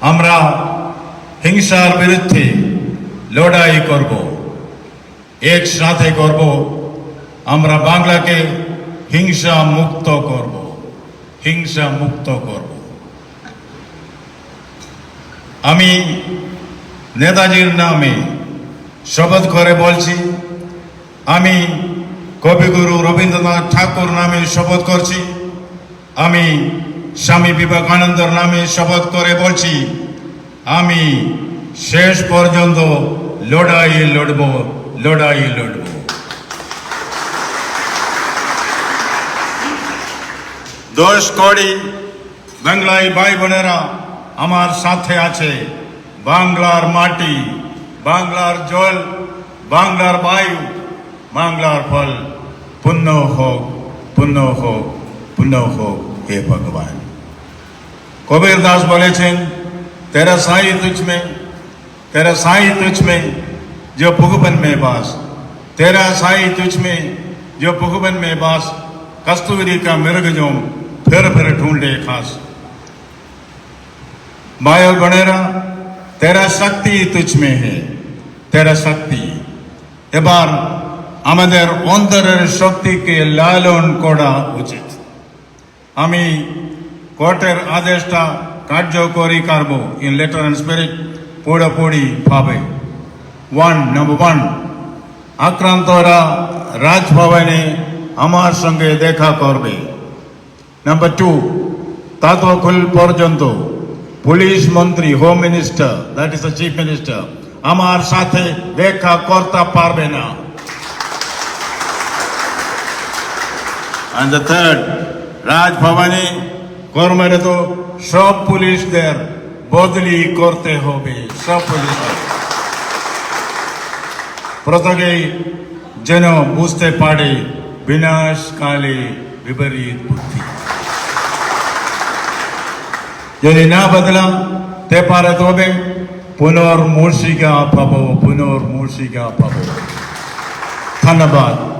আমরা হিংসার বিরুদ্ধে লড়াই করব। একসাথে করব। আমরা বাংলাকে হিংসা মুক্ত করব। হিংসা মুক্ত করব। আমি নেতাজির নামে শপথ করে বলছি, আমি কবিগুরু রবীন্দ্রনাথ ঠাকুর নামে শপথ করছি, আমি স্বামী বিবেকানন্দর নামে শপথ করে বলছি, আমি শেষ পর্যন্ত লড়াই লড়ব লড়াই লড়ব। দশ কোটি বাংলায় ভাই বোনেরা আমার সাথে আছে। বাংলার মাটি, বাংলার জল, বাংলার বায়ু, বাংলার ফল। পুণ্য হোক পুণ্য হোক পুণ্য হোক, হে ভগবান। કબીરદાસ બોલે છે તેરા સાઈ તુજ મેં તેરા સાઈ તુજ મેં જો પુગબન મેં બાસ તેરા સાઈ તુજ મેં જો પુગબન મેં બાસ કસ્તુરી કા મિર્ગ જો ફેર ફેર ઢૂંઢે ખાસ माया बनेरा तेरा শক্তি तुझ में है तेरा শক্তি এবার আমাদের অন্তরের শক্তিকে লালন করা উচিত আমি কোর্টের আদেশটা কার্যকরী করব ইন লেটার অ্যান্ড স্পিরিট পুরোপুরি ভাবে ওয়ান নম্বর ওয়ান আক্রান্তরা রাজভবনে আমার সঙ্গে দেখা করবে নাম্বার টু ততক্ষণ পর্যন্ত পুলিশ মন্ত্রী home minister that is the chief minister আমার সাথে দেখা করতে পারবে না And the third, রাজভবনে কর্মরত সব পুলিশদের বদলি করতে হবে, সব পুলিশদের। প্রত্যেকেই যেন বুঝতে পারে বিনাশকালে বিপরীত বুদ্ধি। যদি না বদলাম তে পারে তবে পুনর্মূর্ষিকা পাবো পুনর্মূর্ষিকা পাবো। ধন্যবাদ।